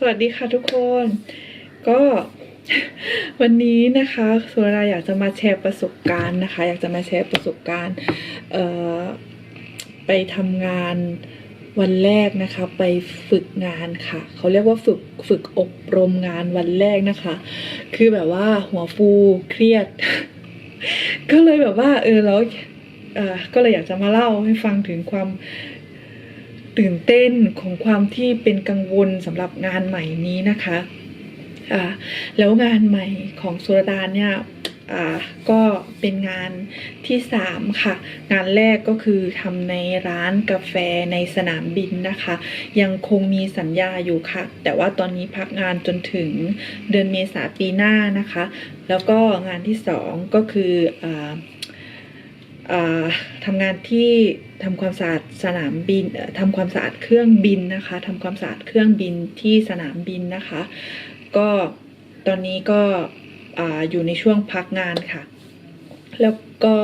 สวัสดีค่ะทุกคน ก็วันนี้นะคะสุราอยากจะมาแชร์ประสบการณ์นะคะ อยากจะมาแชร์ประสบการณ์ไปทำงานวันแรกนะคะ ไปฝึกงานค่ะ เขาเรียกว่าฝึกฝึกอบรมงานวันแรกนะคะ คือแบบว่าหัวฟูเครียด ก็เลยแบบว่า เออแล้วเออก็เลยอยากจะมาเล่าให้ฟังถึงความ ตื่นเต้นของความที่เป็นกังวลสำหรับงานใหม่นี้นะคะแล้วงานใหม่ของสุรดาเนี่ยก็เป็นงานที่สามค่ะ งานแรกก็คือทำในร้านกาแฟในสนามบินนะคะ ยังคงมีสัญญาอยู่ค่ะ แต่ว่าตอนนี้พักงานจนถึงเดือนเมษาปีหน้านะคะ แล้วก็งานที่สองก็คืออ ทำงานที่ทำความสะอาดสนามบินทำความสะอาดเครื่องบินนะคะทำความสะอาดเครื่องบินที่สนามบินนะคะ ก็ตอนนี้ก็อ่าอยู่ในช่วงพักงานค่ะ แล้วก็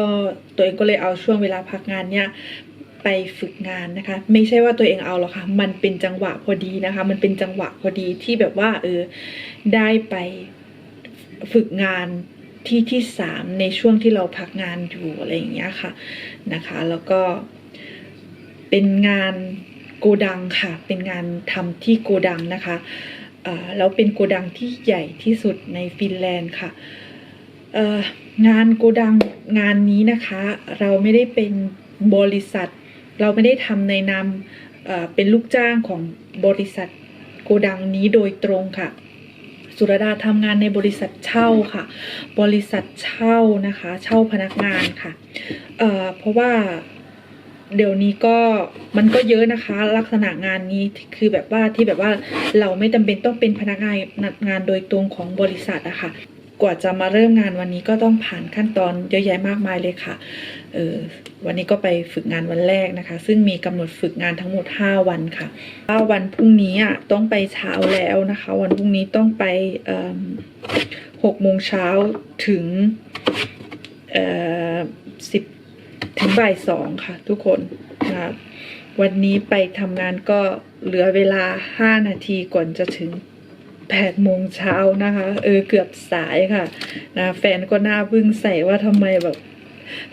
ตัวเองก็เลยเอาช่วงเวลาพักงานเนี่ยไปฝึกงานนะคะ ไม่ใช่ว่าตัวเองเอาหรอกค่ะ มันเป็นจังหวะพอดีนะคะ มันเป็นจังหวะพอดีที่แบบว่าเออได้ไปฝึกงาน ที่ที่สามในช่วงที่เราพักงานอยู่อะไรอย่างเงี้ยค่ะนะคะ แล้วก็เป็นงานโกดังค่ะ เป็นงานทำที่โกดังนะคะแล้วเป็นโกดังที่ใหญ่ที่สุดในฟินแลนด์ค่ะงานโกดังงานนี้นะคะ เราไม่ได้เป็นบริษัท เราไม่ได้ทำในนามเเป็นลูกจ้างของบริษัทโกดังนี้โดยตรงค่ะ สุรดาทำงานในบริษัทเช่าค่ะ บริษัทเช่านะคะ เช่าพนักงานค่ะเอ่อเพราะว่าเดี๋ยวนี้ก็มันก็เยอะนะคะ ลักษณะงานนี้คือแบบว่าที่แบบว่าเราไม่จำเป็นต้องเป็นพนักงานงานโดยตรงของบริษัทอะค่ะ กว่าจะมาเริ่มงานวันนี้ก็ต้องผ่านขั้นตอนเยอะแยะมากมายเลยค่ะเออวันนี้ก็ไปฝึกงานวันแรกนะคะ ซึ่งมีกำหนดฝึกงานทั้งหมด 5 วันค่ะว่าวันพรุ่งนี้อะต้องไปเช้าแล้วนะคะ วันพรุ่งนี้ต้องไปหกโมงเช้าถึงเออสิบถึงบ่ายสองค่ะ ทุกคนนะคะวันนี้ไปทำงานก็เหลือเวลา 5 นาทีก่อนจะถึง 8โมงเช้านะคะ เออเกือบสายค่ะนะแฟนก็หน้าบึ้งใส่ว่าทำไมแบบ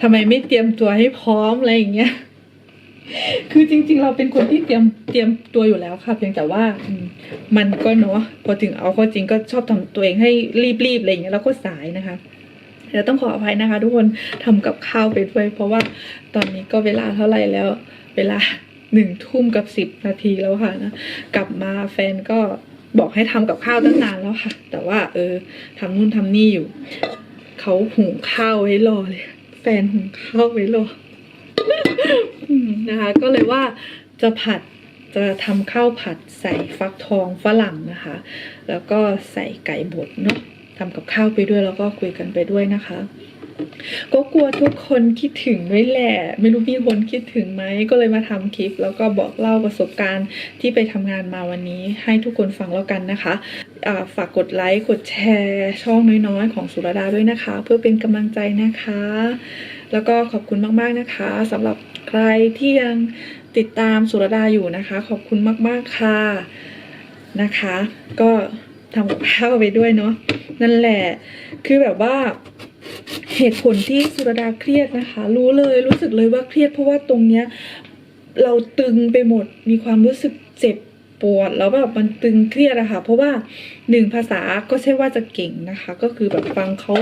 ทำไมไม่เตรียมตัวให้พร้อมอะไรอย่างเงี้ยคือจริง ๆ เราเป็นคนที่เตรียมเตรียมตัวอยู่แล้วค่ะ เพียงแต่ว่ามันก็เนาะพอถึงเอาข้อจริงก็ชอบทำตัวเองให้รีบๆอะไรอย่างเงี้ยแล้วก็สายนะคะเดี๋ยวต้องขออภัยนะคะ ทุกคนทำกับข้าวไปด้วย เพราะว่าตอนนี้ก็เวลาเท่าไหร่แล้ว เวลาหนึ่งทุ่มกับสิบนาทีแล้วค่ะนะกลับมาแฟนก็ บอกให้ทำกับข้าวตั้งนานแล้วค่ะ แต่ว่า เออทำนู่นทำนี่อยู่ เขาหุงข้าวไว้รอเลย แฟนหุงข้าวไว้รอนะคะ ก็เลยว่าจะผัดจะทำข้าวผัดใส่ฟักทองฝรั่งนะคะ แล้วก็ใส่ไก่บดเนาะทำกับข้าวไปด้วยแล้วก็คุยกันไปด้วยนะคะ ก็กลัวทุกคนคิดถึงด้วยแหละ ไม่รู้มีคนคิดถึงไหม ก็เลยมาทำคลิป แล้วก็บอกเล่าประสบการณ์ที่ไปทำงานมาวันนี้ ให้ทุกคนฟังแล้วกันนะคะาฝากกดไลค์ กดแชร์ ช่องน้อยๆ ของสุรดาด้วยนะคะ เพื่อเป็นกำลังใจนะคะ แล้วก็ขอบคุณมากๆนะคะสำหรับใครที่ยังติดตามสุรดาอยู่นะคะ ขอบคุณมากๆค่ะนะคะ ก็ทำกับข้าวไปด้วยเนาะนั่นแหละ คือแบบว่า เหตุผลที่สุรดาเครียดนะคะ รู้เลยรู้สึกเลยว่าเครียด เพราะว่าตรงเนี้ยเราตึงไปหมดมีความรู้สึกเจ็บปวดแล้วแบบมันตึงเครียดอะค่ะเพราะว่าหนึ่งภาษาก็ใช่ว่าจะเก่งนะคะ ก็คือแบบฟังเขา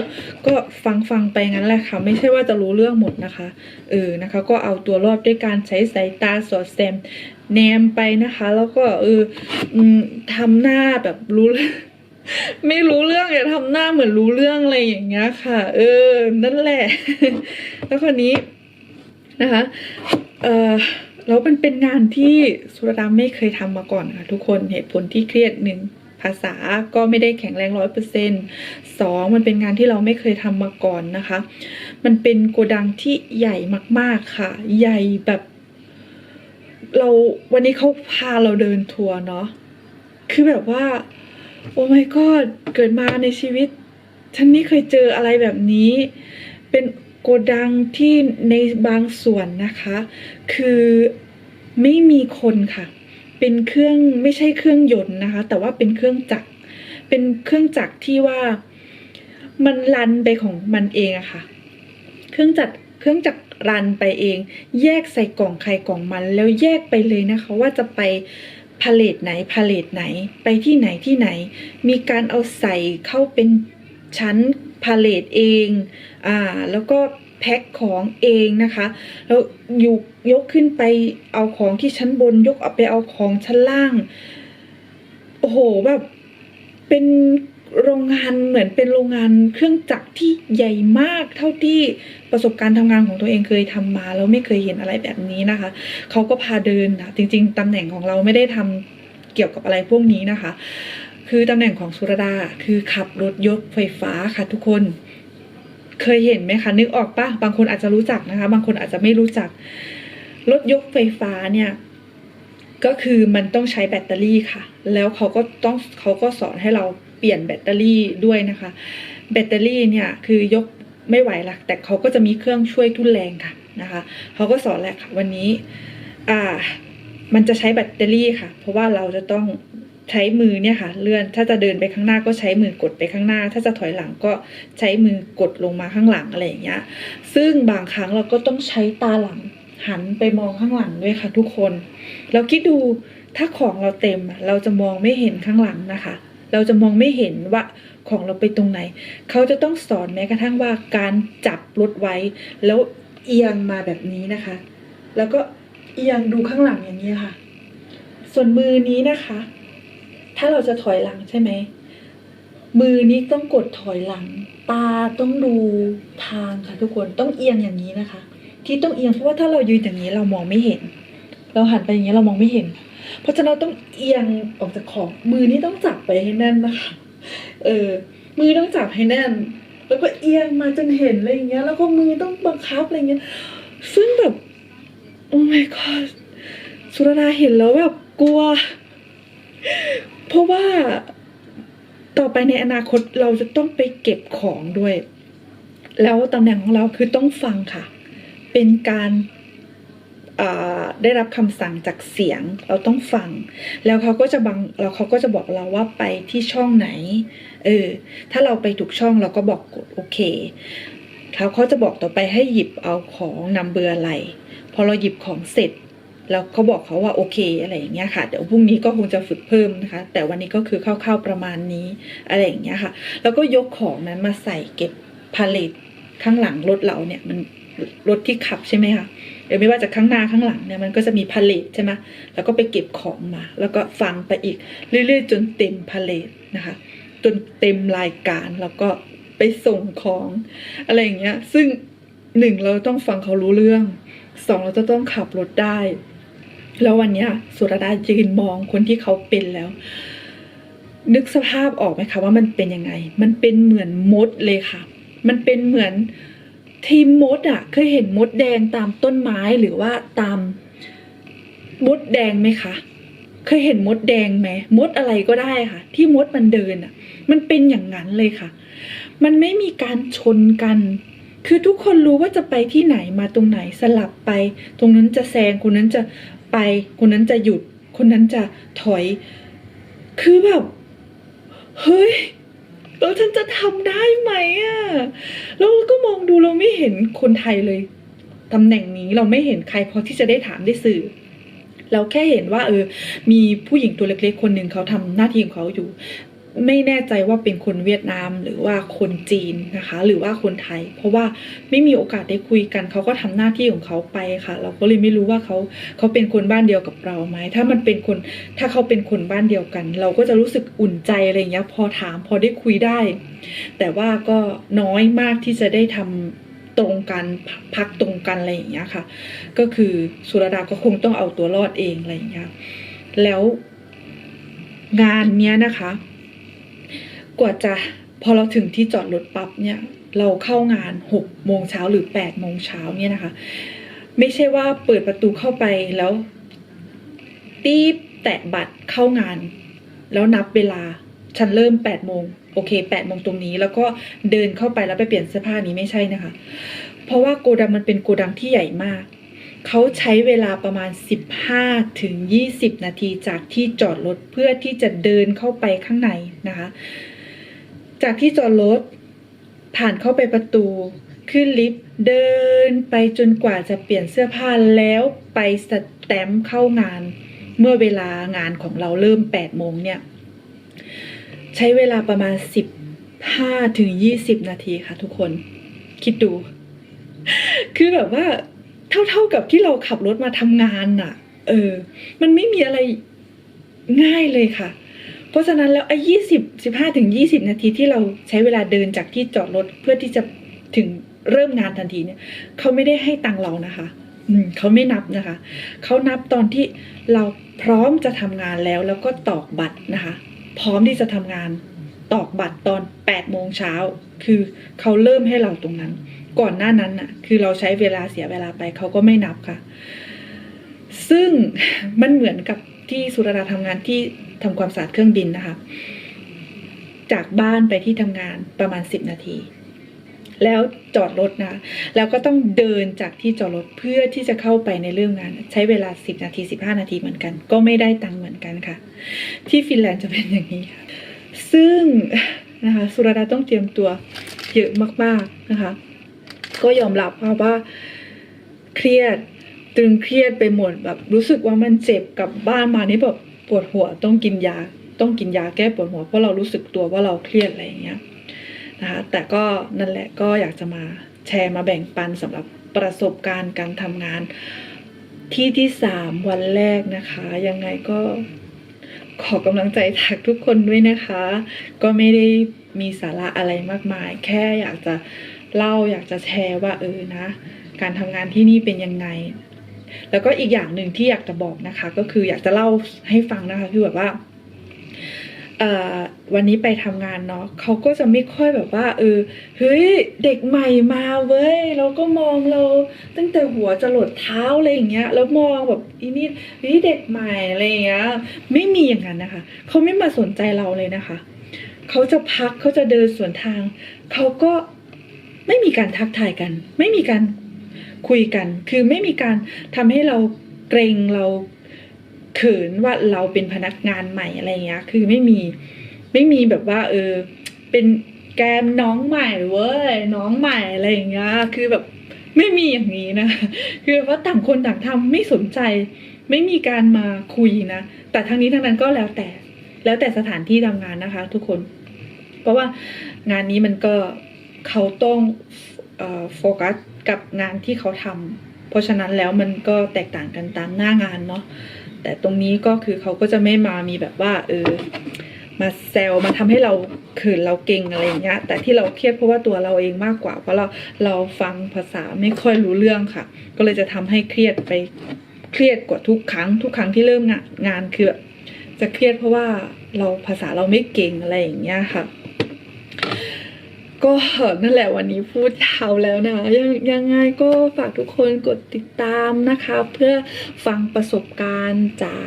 ก็ฟังฟังไปงั้นแหละค่ะ ไม่ใช่ว่าจะรู้เรื่องหมดนะคะเออนะคะ ก็เอาตัวรอดด้วยการใช้สายตาสอดแซมแนมไปนะคะ แล้วก็เออทำหน้าแบบรู้ ไม่รู้เรื่องอย่าทำหน้าเหมือนรู้เรื่องอะไรอย่างเงี้ยค่ะ เออ นั่นแหละ แล้วคนนี้นะคะ เออแล้วมันเป็นงานที่สุรดาไม่เคยทำมาก่อนค่ะทุกคนเหตุผลที่เครียดหนึ่งภาษาก็ไม่ได้แข็งแรงร้อยเปอร์เซ็นสองมันเป็นงานที่เราไม่เคยทำมาก่อนนะคะ มันเป็นโกดังที่ใหญ่มากๆค่ะ ใหญ่แบบ เราวันนี้เขาพาเราเดินทัวร์เนาะคือแบบว่า โอ้ my god เกิดมาในชีวิต ฉันไม่เคยเจออะไรแบบนี้ เป็นโกดังที่ในบางส่วนนะคะ คือไม่มีคนค่ะ เป็นเครื่องไม่ใช่เครื่องยนต์นะคะ แต่ว่าเป็นเครื่องจักร เป็นเครื่องจักรที่ว่ามันรันไปของมันเองอะค่ะ เครื่องจักรเครื่องจักรรันไปเอง แยกใส่กล่องใครกล่องมัน แล้วแยกไปเลยนะคะ ว่าจะไป พาเลทไหนพาเลทไหน ไปที่ไหนที่ไหน มีการเอาใส่เข้าเป็นชั้นพาเลทเองอ่าแล้วก็แพ็คของเองนะคะแล้วอยู่ยกขึ้นไปเอาของที่ชั้นบนยกเอาไปเอาของชั้นล่าง โอ้โหแบบเป็น โรงงานเหมือนเป็นโรงงานเครื่องจักรที่ใหญ่มากเท่าที่ประสบการณ์ทำงานของตัวเองเคยทำมาแล้วไม่เคยเห็นอะไรแบบนี้นะคะเขาก็พาเดินนะจริง ๆตำแหน่งของเราไม่ได้ทำเกี่ยวกับอะไรพวกนี้นะคะ คือตำแหน่งของสุรดาคือขับรถยกไฟฟ้าค่ะทุกคนเคยเห็นไหมคะ นึกออกปะบางคนอาจจะรู้จักนะคะ บางคนอาจจะไม่รู้จัก รถยกไฟฟ้าเนี่ย ก็คือมันต้องใช้แบตเตอรี่ค่ะ แล้วเขาก็ต้องเขาก็สอนให้เรา เปลี่ยนแบตเตอรี่ด้วยนะคะ แบตเตอรี่เนี่ยคือยกไม่ไหวละแต่เขาก็จะมีเครื่องช่วยทุ่นแรงค่ะนะคะเขาก็สอนแหละค่ะวันนี้อ่ามันจะใช้แบตเตอรี่ค่ะ เพราะว่าเราจะต้องใช้มือเนี่ยค่ะ เลื่อนถ้าจะเดินไปข้างหน้าก็ใช้มือกดไปข้างหน้า ถ้าจะถอยหลังก็ใช้มือกดลงมาข้างหลังอะไรอย่างเงี้ยซึ่งบางครั้งเราก็ต้องใช้ตาหลังหันไปมองข้างหลังด้วยค่ะ ทุกคน เราคิดดูถ้าของเราเต็มเราจะมองไม่เห็นข้างหลังนะคะ เราจะมองไม่เห็นว่าของเราไปตรงไหน เขาจะต้องสอนแม้กระทั่งว่าการจับรถไว้ แล้วเอียงมาแบบนี้นะคะ แล้วก็เอียงดูข้างหลังอย่างนี้ค่ะ ส่วนมือนี้นะคะ ถ้าเราจะถอยหลังใช่ไหม มือนี้ต้องกดถอยหลัง ตาต้องดูทางค่ะทุกคน ต้องเอียงอย่างนี้นะคะ ที่ต้องเอียงเพราะว่าถ้าเรายืนอย่างนี้เรามองไม่เห็น เราหันไปอย่างนี้เรามองไม่เห็น เพราะฉะนั้นเราต้องเอียงออกจากของมือนี้ต้องจับไปให้แน่นนะคะ เออ มือต้องจับให้แน่น แล้วก็เอียงมาจนเห็นอะไรอย่างเงี้ย แล้วก็มือต้องบังคับอะไรเงี้ย ซึ่งแบบโอ้ my god สุรดาเห็นแล้วแบบกลัว เพราะว่าต่อไปในอนาคตเราจะต้องไปเก็บของด้วย แล้วตำแหน่งของเราคือต้องฟังค่ะ เป็นการ ได้รับคำสั่งจากเสียงเราต้องฟัง แล้วเขาก็จะบังแล้วเขาก็จะบอกเราว่าไปที่ช่องไหนเออถ้าเราไปถูกช่องเราก็บอกกดโอเคแล้วเขาจะบอกต่อไปให้หยิบเอาของนำเบอร์อะไรพอเราหยิบของเสร็จแล้วเขาบอกเขาว่าโอเคอะไรอย่างเงี้ยค่ะเดี๋ยวพรุ่งนี้ก็คงจะฝึกเพิ่มนะคะ แต่วันนี้ก็คือคร่าวๆประมาณนี้อะไรอย่างเงี้ยค่ะ แล้วก็ยกของนั้นมาใส่เก็บพาเลทข้างหลังรถเราเนี่ยมันรถที่ขับใช่ไหมคะ หรือไม่ว่าจะข้างหน้าข้างหลังเนี่ยมันก็จะมีพาเลทใช่ไหมแล้วก็ไปเก็บของมา แล้วก็ฟังไปอีก เรื่อยๆ จนเต็มพาเลทนะคะ จนเต็มรายการแล้วก็ไปส่งของอะไรอย่างเงี้ย ซึ่งหนึ่งเราต้องฟังเขารู้เรื่องสองเราจะต้องขับรถได้ แล้ววันเนี้ยสุรดายืนมองคนที่เขาเป็นแล้ว นึกสภาพออกไหมคะว่ามันเป็นยังไง มันเป็นเหมือนมดเลยค่ะ มันเป็นเหมือน ทีมมดอะเคยเห็นมดแดงตามต้นไม้หรือว่าตามมดแดงไหมคะ เคยเห็นมดแดงไหมมดอะไรก็ได้ค่ะ ที่มดมันเดินอะมันเป็นอย่างนั้นเลยค่ะ มันไม่มีการชนกัน คือทุกคนรู้ว่าจะไปที่ไหนมาตรงไหนสลับไป ตรงนั้นจะแซงคนนั้นจะไปคนนั้นจะหยุด คนนั้นจะถอย คือแบบ เฮ้ย แล้วฉันจะทำได้ไหมอะแล้วก็มองดูเราไม่เห็นคนไทยเลยตำแหน่งนี้เราไม่เห็นใครพอที่จะได้ถามได้สื่อ เราแค่เห็นว่า เออ มีผู้หญิงตัวเล็กๆ คนหนึ่งเขาทำหน้าที่ของเขาอยู่ ไม่แน่ใจว่าเป็นคนเวียดนามหรือว่าคนจีนนะคะ หรือว่าคนไทย เพราะว่าไม่มีโอกาสได้คุยกันเขาก็ทำหน้าที่ของเขาไปค่ะ เราก็เลยไม่รู้ว่าเขาเขาเป็นคนบ้านเดียวกับเราไหมถ้ามันเป็นคนถ้าเขาเป็นคนบ้านเดียวกัน เราก็จะรู้สึกอุ่นใจอะไรอย่างเงี้ยพอถามพอได้คุยได้ แต่ว่าก็น้อยมากที่จะได้ทำตรงกันพักพักตรงกันอะไรอย่างเงี้ยค่ะ ก็คือสุรดาก็คงต้องเอาตัวรอดเองอะไรอย่างเงี้ยแล้วงานเนี้ยนะคะ กว่าจะพอเราถึงที่จอดรถปั๊บเนี่ยเราเข้างานหกโมงเช้าหรือแปดโมงเช้าเนี่ยนะคะ ไม่ใช่ว่าเปิดประตูเข้าไปแล้วตีบแตะบัตรเข้างาน แล้วนับเวลาฉันเริ่มแปดโมงโอเคแปดโมงตรงนี้ แล้วก็เดินเข้าไปแล้วไปเปลี่ยนเสื้อผ้านี้ไม่ใช่นะคะ เพราะว่าโกดังมันเป็นโกดังที่ใหญ่มากเขาใช้เวลาประมาณ 15ถึง20 นาทีจากที่จอดรถเพื่อที่จะเดินเข้าไปข้างในนะคะ จากที่จอดรถ ผ่านเข้าไปประตู ขึ้นลิฟต์เดินไปจนกว่าจะเปลี่ยนเสื้อผ้าแล้วไปสแตมป์เข้างาน เมื่อเวลางานของเราเริ่ม8โมงเนี่ย ใช้เวลาประมาณ 15ถึง20 นาทีค่ะทุกคน คิดดู คือแบบว่าเท่าๆกับที่เราขับรถมาทำงานน่ะ เออ มันไม่มีอะไรง่ายเลยค่ะ ราะฉะนั้นแล้วไอ้ยี่สิบสิบห้าถึงยี่สิบนาทีที่เราใช้เวลาเดินจากที่จอดรถเพื่อที่จะถึงเริ่มงานทันทีเนี่ยเขาไม่ได้ให้ตังค์เรานะคะ อืมเขาไม่นับนะคะ เขานับตอนที่เราพร้อมจะทำงานแล้วแล้วก็ตอกบัตรนะคะ พร้อมที่จะทำงานตอกบัตรตอน8ปดโมงเช้าคือเขาเริ่มให้เราตรงนั้น ก่อนหน้านั้นน่ะ คือเราใช้เวลาเสียเวลาไปเขาก็ไม่นับค่ะ ซึ่งมันเหมือนกับที่สุรดาทำงานที่ ทำความสะอาดเครื่องบินนะคะ จากบ้านไปที่ทำงานประมาณ 10 นาที แล้วจอดรถนะแล้วก็ต้องเดินจากที่จอดรถเพื่อที่จะเข้าไปในเรื่องงาน ใช้เวลา 10 นาที 15 นาทีเหมือนกัน ก็ไม่ได้ตังค์เหมือนกันค่ะ ที่ฟินแลนด์จะเป็นอย่างนี้ค่ะซึ่งนะคะสุรดาต้องเตรียมตัวเยอะมากๆนะคะ ก็ยอมรับค่ะว่าเครียด ตึงเครียดไปหมดแบบรู้สึกว่ามันเจ็บกลับบ้านมานี่แบบ ปวดหัวต้องกินยาต้องกินยาแก้ปวดหัวเพราะเรารู้สึกตัวว่าเราเครียดอะไรอย่างเงี้ยนะคะแต่ก็นั่นแหละก็อยากจะมาแชร์มาแบ่งปันสำหรับประสบการณ์การทำงานที่ที่สามวันแรกนะคะ ยังไงก็ขอกำลังใจจากทุกคนด้วยนะคะ ก็ไม่ได้มีสาระอะไรมากมาย แค่อยากจะเล่าอยากจะแชร์ว่าเออนะ การทำงานที่นี่เป็นยังไง แล้วก็อีกอย่างหนึ่งที่อยากจะบอกนะคะ ก็คืออยากจะเล่าให้ฟังนะคะคือแบบว่าวันนี้ไปทำงานเนาะเขาก็จะไม่ค่อยแบบว่า เออเฮ้ยเด็กใหม่มาเว้ยเราก็มองเรา ตั้งแต่หัวจะหลดเท้าอะไรอย่างเงี้ยแล้วมองแบบอีนี่เฮ้ยเด็กใหม่อะไรอย่างเงี้ยไม่มีอย่างนั้นนะคะเขาไม่มาสนใจเราเลยนะคะเขาจะพักเขาจะเดินสวนทางเขาก็ไม่มีการทักทายกัน ไม่มีการ คุยกัน คือไม่มีการทำให้เราเกรงเราเขินว่าเราเป็นพนักงานใหม่อะไรเงี้ย คือไม่มีไม่มีแบบว่า เออ เป็นแกมน้องใหม่เว้ยน้องใหม่อะไรอย่างเงี้ย คือแบบไม่มีอย่างนี้นะ คือว่าต่างคนต่างทำไม่สนใจ ไม่มีการมาคุยนะ แต่ทั้งนี้ทั้งนั้นก็แล้วแต่ แล้วแต่สถานที่ทำงานนะคะ ทุกคน เพราะว่างานนี้มันก็เขาต้องโฟกัส กับงานที่เขาทำเพราะฉะนั้นแล้วมันก็แตกต่างกันตามหน้างานเนาะแต่ตรงนี้ก็คือเขาก็จะไม่มามีแบบว่า เออ มาแซวมาทำให้เราเขินเราเก่งอะไรอย่างเงี้ย แต่ที่เราเครียดเพราะว่าตัวเราเองมากกว่า เพราะเราเราฟังภาษาไม่ค่อยรู้เรื่องค่ะ ก็เลยจะทำให้เครียดไปเครียดกว่าทุกครั้ง ทุกครั้งที่เริ่มงานงานคือแบบจะเครียดเพราะว่าเราภาษาเราไม่เก่งอะไรอย่างเงี้ยค่ะ ก็นั่นแหละวันนี้พูดยาวแล้วนะยังยังไงก็ฝากทุกคนกดติดตามนะคะ เพื่อฟังประสบการณ์จาก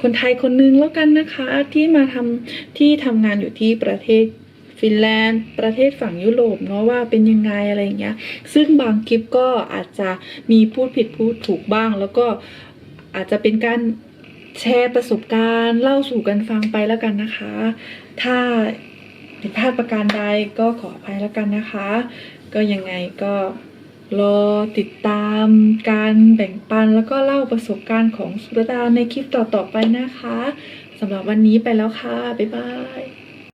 คนไทยคนนึงแล้วกันนะคะที่มาทำที่ทำงานอยู่ที่ประเทศฟินแลนด์ประเทศฝั่งยุโรปเนาะว่าเป็นยังไงอะไรอย่างเงี้ย ซึ่งบางคลิปก็อาจจะมีพูดผิดพูดถูกบ้าง แล้วก็อาจจะเป็นการแชร์ประสบการณ์เล่าสู่กันฟังไปแล้วกันนะคะ ถ้า ผิดพลาดประการใดก็ขออภัยแล้วกันนะคะ ก็ยังไงก็รอติดตามการแบ่งปันแล้วก็เล่าประสบการณ์ของสุรดาในคลิปต่อๆไปนะคะสำหรับวันนี้ไปแล้วค่ะ บ๊ายบาย